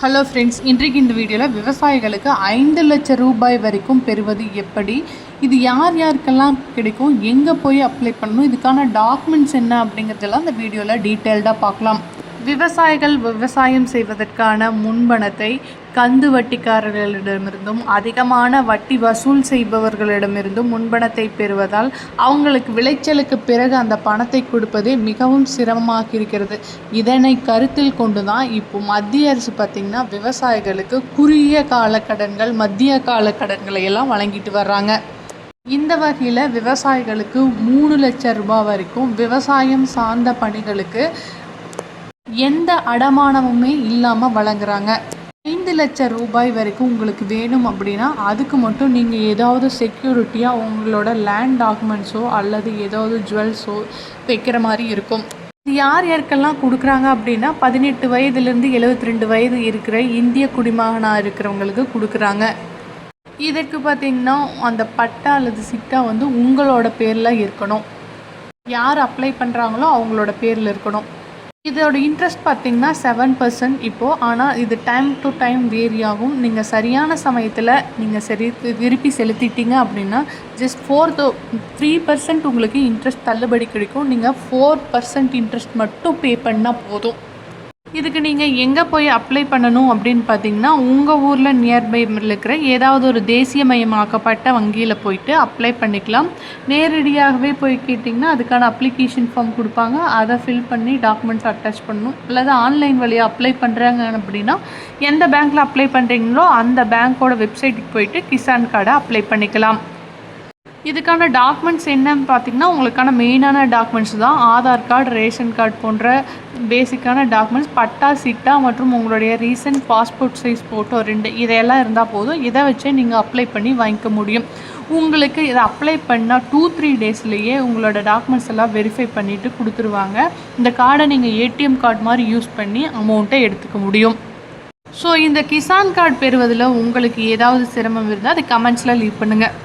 Hello friends இன்றைக்கு இந்த வீடியோவில் விவசாயிகளுக்கு ஐந்து லட்சம் ரூபாய் வரைக்கும் பெறுவது எப்படி? இது யார் யாருக்கெல்லாம் கிடைக்கும்? எங்கே போய் அப்ளை பண்ணணும்? இதுக்கான டாக்குமெண்ட்ஸ் என்ன அப்படிங்கிறதெல்லாம் இந்த வீடியோவில் டீட்டெயில்டாக பார்க்கலாம். விவசாயிகள் விவசாயம் செய்வதற்கான முன்பணத்தை கந்து வட்டிக்காரர்களிடமிருந்தும் அதிகமான வட்டி வசூல் செய்பவர்களிடமிருந்தும் முன்பணத்தை பெறுவதால் அவங்களுக்கு விளைச்சலுக்கு பிறகு அந்த பணத்தை கொடுப்பதே மிகவும் சிரமமாக இருக்கிறது இதனை கருத்தில் கொண்டு தான் இப்போ மத்திய அரசு பார்த்திங்கன்னா விவசாயிகளுக்கு குறுகிய கால கடன்கள் மத்திய கால கடன்களை எல்லாம் வழங்கிட்டு வர்றாங்க. இந்த வகையில் விவசாயிகளுக்கு மூணு லட்சம் ரூபாய் வரைக்கும் விவசாயம் சார்ந்த பணிகளுக்கு எந்த அடமானமுமே இல்லாமல் வழங்குறாங்க. ஐந்து லட்சம் ரூபாய் வரைக்கும் உங்களுக்கு வேணும் அப்படின்னா அதுக்கு மட்டும் நீங்கள் ஏதாவது செக்யூரிட்டியாக உங்களோட லேண்ட் டாக்குமெண்ட்ஸோ அல்லது ஏதாவது ஜுவல்ஸோ வைக்கிற மாதிரி இருக்கும். இது யார் யாருக்கெல்லாம் கொடுக்குறாங்க அப்படின்னா பதினெட்டு வயதுலேருந்து எழுபத்தி ரெண்டு வயது இருக்கிற இந்திய குடிமகனாக இருக்கிறவங்களுக்கு கொடுக்குறாங்க. இதற்கு பார்த்தீங்கன்னா அந்த பட்டா அல்லது சிட்டா வந்து உங்களோட பேரில் இருக்கணும். யார் அப்ளை பண்ணுறாங்களோ அவங்களோட பேரில் இருக்கணும். இதோட இன்ட்ரெஸ்ட் பார்த்தீங்கன்னா செவன் பர்சன்ட் இப்போது ஆனால் இது டைம் டு டைம் வேரி ஆகும். நீங்கள் சரியான சமயத்தில் நீங்கள் சரி திருப்பி செலுத்திட்டீங்க அப்படின்னா ஜஸ்ட் ஃபோர் தௌ த்ரீ பர்சன்ட் உங்களுக்கு இன்ட்ரெஸ்ட் தள்ளுபடி கிடைக்கும். நீங்கள் ஃபோர் பர்சன்ட் இன்ட்ரெஸ்ட் மட்டும் பே பண்ணால் போதும். இதுக்கு நீங்கள் எங்கே போய் அப்ளை பண்ணணும் அப்படின்னு பார்த்தீங்கன்னா உங்கள் ஊரில் நியர்பை இருக்கிற ஏதாவது ஒரு தேசியமயமாக்கப்பட்ட வங்கியில் போயிட்டு அப்ளை பண்ணிக்கலாம். நேரடியாகவே போய் கேட்டிங்கன்னா அதுக்கான அப்ளிகேஷன் ஃபார்ம் கொடுப்பாங்க. அதை ஃபில் பண்ணி டாக்குமெண்ட்ஸ் அட்டாச் பண்ணணும். அல்லது ஆன்லைன் வழியாக அப்ளை பண்ணுறாங்க அப்படின்னா எந்த பேங்க்கில் அப்ளை பண்ணுறீங்களோ அந்த பேங்க்கோட வெப்சைட்டுக்கு போயிட்டு கிசான் கார்டை அப்ளை பண்ணிக்கலாம். இதுக்கான டாக்குமெண்ட்ஸ் என்னன்னு பார்த்தீங்கன்னா உங்களுக்கான மெயினான டாக்குமெண்ட்ஸ் தான். ஆதார் கார்டு ரேஷன் கார்டு போன்ற பேசிக்கான டாக்குமெண்ட்ஸ் பட்டா சிட்டா மற்றும் உங்களுடைய ரீசன்ட் பாஸ்போர்ட் சைஸ் ஃபோட்டோ ரெண்டு இதையெல்லாம் இருந்தால் போதும். இதை வச்சே நீங்கள் அப்ளை பண்ணி வாங்கிக்க முடியும். உங்களுக்கு இதை அப்ளை பண்ணால் டூ த்ரீ டேஸ்லேயே உங்களோட டாக்குமெண்ட்ஸ் எல்லாம் வெரிஃபை பண்ணிவிட்டு கொடுத்துருவாங்க. இந்த கார்டை நீங்கள் ஏடிஎம் கார்டு மாதிரி யூஸ் பண்ணி அமௌண்ட்டை எடுத்துக்க முடியும். ஸோ இந்த கிசான் கார்டு பெறுவதில் உங்களுக்கு ஏதாவது சிரமம் இருந்தால் அது கமெண்ட்ஸில் லீவ் பண்ணுங்கள்